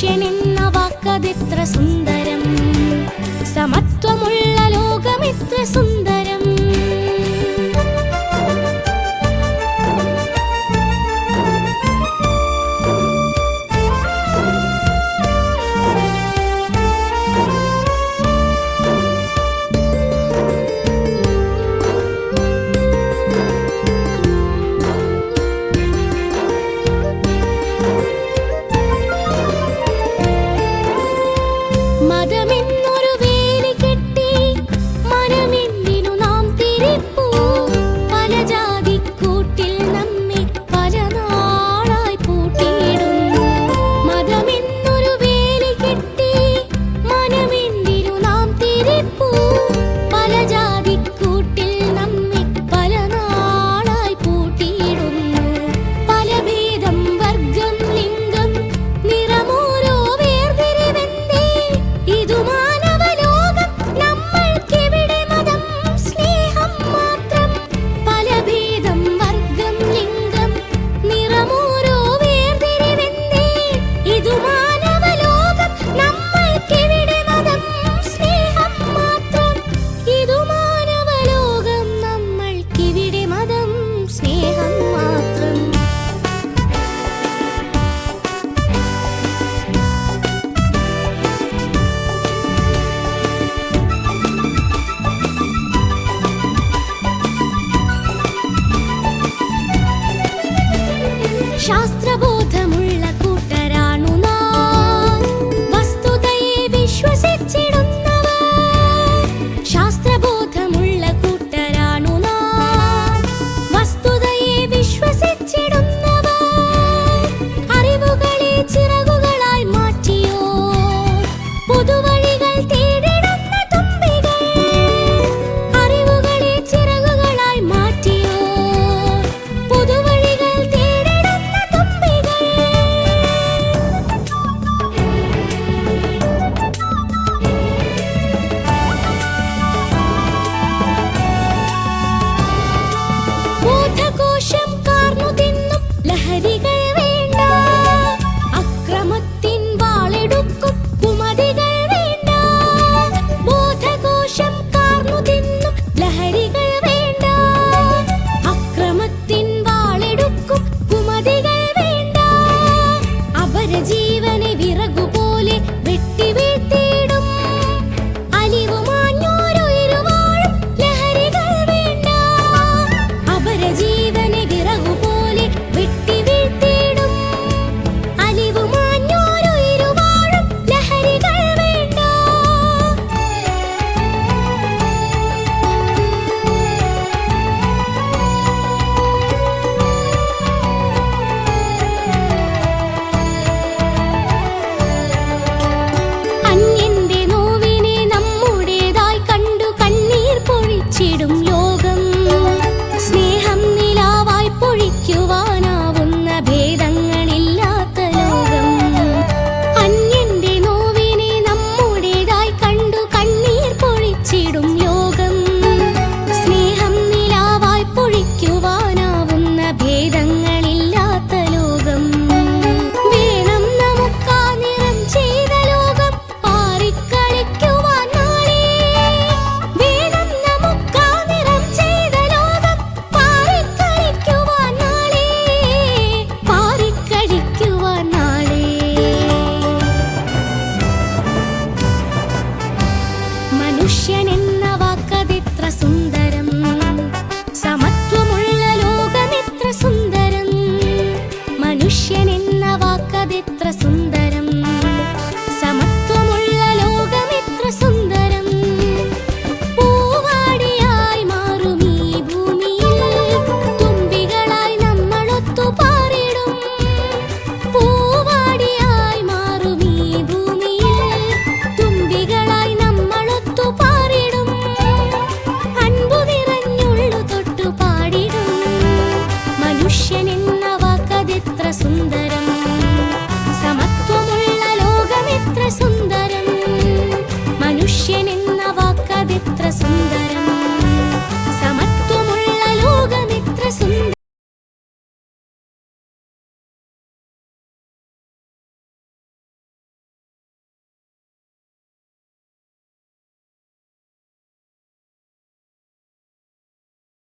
മനുഷ്യനെന്ന വാക്കതെത്ര സുന്ദരം. സമത്വമുള്ള ലോകമെത്ര സുന്ദരം. ಶಾಸ್ತ್ರಭೂ എത്ര സുന്ദരം. മനുഷ്യനെന്ന വാക്കതെത്ര സുന്ദരം.